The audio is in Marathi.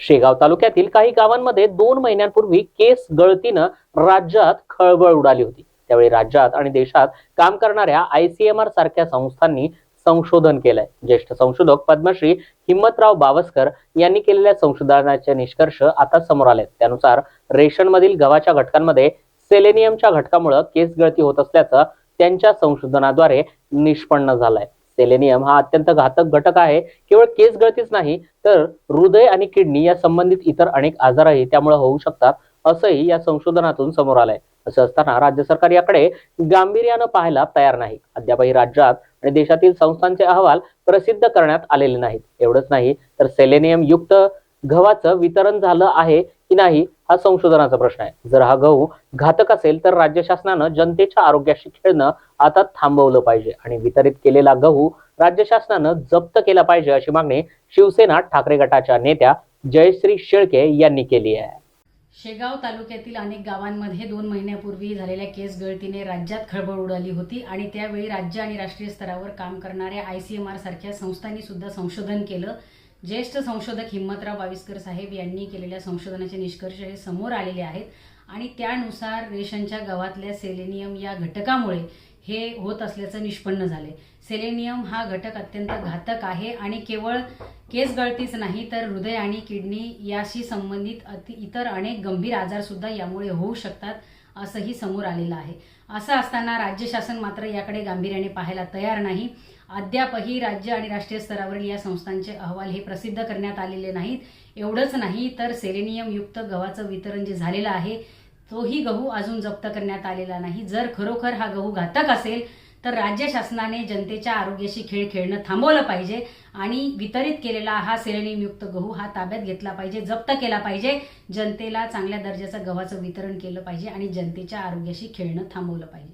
शेगाव तालुक्यातील काही गावांमध्ये दोन महिन्यांपूर्वी केस गळतीनं राज्यात खळबळ उडाली होती. त्यावेळी राज्यात आणि देशात काम करणाऱ्या आयसीएमआर सारख्या संस्थांनी संशोधन केलंय. ज्येष्ठ संशोधक पद्मश्री हिम्मतराव बावस्कर यांनी केलेल्या संशोधनाचे निष्कर्ष आता समोर आले त्यानुसार रेशनमधील गव्हाच्या घटकांमध्ये सेलेनियमच्या घटकामुळे केस गळती होत असल्याचं त्यांच्या संशोधनाद्वारे निष्पन्न झालंय. सेलेनियम हा अत्यंत घातक घटक आहे. केवळ केस गळतीच नाही तर हृदय आणि किडनी या संबंधित इतर अनेक आजारही त्यामुळे होऊ शकतात असंही या संशोधनातून समोर आलंय. असं असताना राज्य सरकार याकडे गांभीर्यानं पाहायला तयार नाही. अद्यापही राज्यात आणि देशातील संस्थांचे अहवाल प्रसिद्ध करण्यात आलेले नाहीत. एवढंच नाही तर सेलेनियम युक्त गव्हाचं वितरण झालं आहे की नाही हा संशोधनाचा प्रश्न आहे. जर हा गहू घातक असेल तर राज्य शासनानं जनतेच्या आरोग्याशी खेळणं आता थांबवलं पाहिजे. आणि वितरित केलेला गहू राज्य शासनानं जप्त केला पाहिजे अशी मागणी शिवसेना ठाकरे गटाच्या नेत्या जयश्री शेळके यांनी केली आहे. शेगाव तालुक्यातील अनेक गावांमध्ये दोन महिन्यापूर्वी झालेल्या केस गळतीने राज्यात खळबळ उडाली होती आणि त्यावेळी राज्य आणि राष्ट्रीय स्तरावर काम करणाऱ्या आय सी एम आर सारख्या संस्थांनी सुद्धा संशोधन केलं. ज्येष्ठ संशोधक हिम्मतराव बाविस्कर साहेब यांनी केलेल्या संशोधनाचे निष्कर्ष हे समोर आलेले आहेत आणि त्यानुसार रेशनच्या गावातल्या सेलेनियम या घटकामुळे हे होत असल्याचं निष्पन्न झाले. सेलेनियम हा घटक अत्यंत घातक आहे आणि केवळ केस गळतीच नाही तर हृदय आणि किडनी याशी संबंधित अति इतर अनेक गंभीर आजारसुद्धा यामुळे होऊ शकतात असंही समोर आलेलं आहे. असं असताना राज्य शासन मात्र याकडे गांभीर्याने पाहायला तयार नाही. अद्यापही राज्य आणि राष्ट्रीय स्तरावरील या संस्थांचे अहवाल हे प्रसिद्ध करण्यात आलेले नाहीत. एवढंच नाही तर सेलेनियम युक्त गव्हाचं वितरण जे झालेलं आहे तोही गहू अजून जप्त करण्यात आलेला नाही. जर खरोखर हा गहू घातक असेल तर राज्य शासनाने जनतेच्या आरोग्याशी खेळ खेळणं थांबवलं पाहिजे आणि वितरित केलेला हा सेलेनियमयुक्त गहू हा ताब्यात घेतला पाहिजे जप्त केला पाहिजे. जनतेला चांगल्या दर्जाचं गव्हाचं वितरण केलं पाहिजे आणि जनतेच्या आरोग्याशी खेळणं थांबवलं पाहिजे.